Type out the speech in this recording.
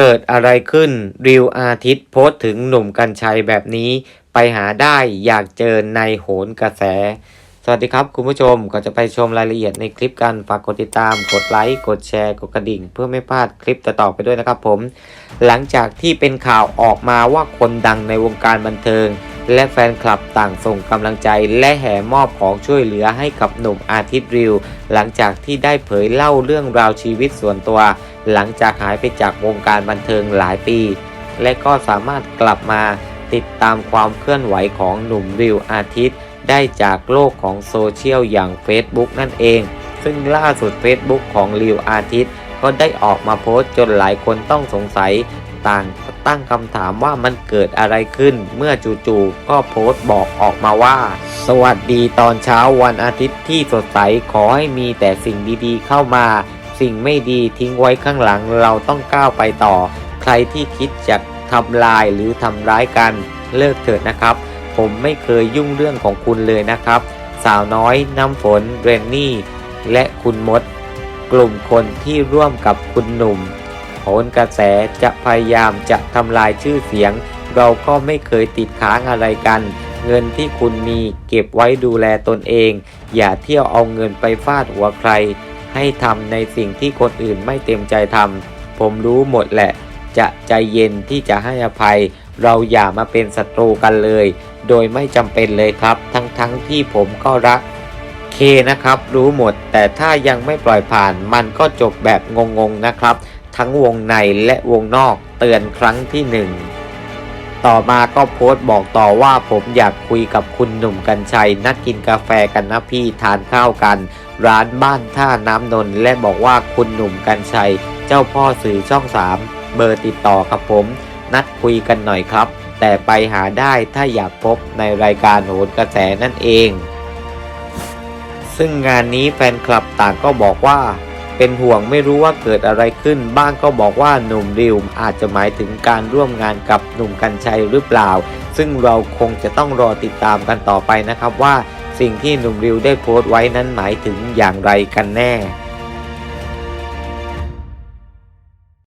เกิดอะไรขึ้น ริวอาทิตย์โพสถึงหนุ่มกัญชัยแบบนี้ ไปหาได้อยากเจอในโหนกระแส สวัสดีครับคุณผู้ชมก่อนจะไปชมรายละเอียดในคลิปกัน ฝากกดติดตาม กดไลค์ กดแชร์ กดกระดิ่ง เพื่อไม่พลาดคลิปต่อๆไปด้วยนะครับผม หลังจากที่เป็นข่าวออกมาว่าคนดังในวงการบันเทิง และแฟนคลับต่างส่งกำลังใจและแห่มอบของช่วยเหลือให้กับหนุ่มอาทิตย์ริว หลังจากที่ได้เผยเล่าเรื่องราวชีวิตส่วนตัว หลังจากหายไปจากวงการบันเทิงหลายปี และก็สามารถกลับมาติดตามความเคลื่อนไหวของหนุ่มริวอาทิตย์ ได้จากโลกของโซเชียลอย่าง Facebook นั่นเอง ซึ่งล่าสุด Facebook ของริวอาทิตย์ก็ได้ออกมาโพสต์จนหลายคนต้องสงสัย ต่างตั้งคำถามว่ามันเกิดอะไรขึ้น เมื่อจู่ๆก็โพสต์บอกออกมาว่า สวัสดีตอนเช้าวันอาทิตย์ที่สดใสขอให้มีแต่สิ่งดีๆเข้ามา สิ่งไม่ดีทิ้งไว้ข้างหลังเราต้องก้าวไปต่อ ใครที่คิดจะทำลายหรือทำร้ายกันเลิกเถิดนะครับ ผมไม่เคยยุ่งเรื่องของคุณเลยนะครับ สาวน้อยน้ำฝนเรนนี่ และคุณมด กลุ่มคนที่ร่วมกับคุณหนุ่ม นกระแสจะพยายามจะทำลายชื่อเสียง เราก็ไม่เคยติดค้างอะไรกัน เงินที่คุณมีเก็บไว้ดูแลตนเอง อย่าเที่ยวเอาเงินไปฟาดหัวใคร ให้ทำในสิ่งที่คนอื่นไม่เต็มใจทำผมรู้หมดแหละ จะใจเย็นที่จะให้อภัย เราอย่ามาเป็นศัตรูกันเลย โดยไม่จำเป็นเลยครับ ทั้งๆทที่ผมก็รักเคนะครับ รู้หมด แต่ถ้ายังไม่ปล่อยผ่านมันก็จบแบบงงๆนะครับ ทั้งวงในและวงนอกเตือนครั้งที่หนึ่งต่อมาก็โพสต์บอกต่อว่าผมอยากคุยกับคุณหนุ่มกัญชัย นัดกินกาแฟกันนะพี่ทานข้าวกัน ร้านบ้านท่าน้ำนนท์และบอกว่าคุณหนุ่มกัญชัย เจ้าพ่อสื่อช่อง3เบอร์ติดต่อกับผม นัดคุยกันหน่อยครับ แต่ไปหาได้ถ้าอยากพบในรายการโหนกระแสนั่นเอง ซึ่งงานนี้แฟนคลับต่างก็บอกว่า เป็นห่วงไม่รู้ว่าเกิดอะไรขึ้น บ้างก็บอกว่าหนุ่มริวอาจจะหมายถึงการร่วมงานกับหนุ่มกัญชัยหรือเปล่า ซึ่งเราคงจะต้องรอติดตามกันต่อไปนะครับว่า สิ่งที่หนุ่มริวได้โพสต์ไว้นั้นหมายถึงอย่างไรกันแน่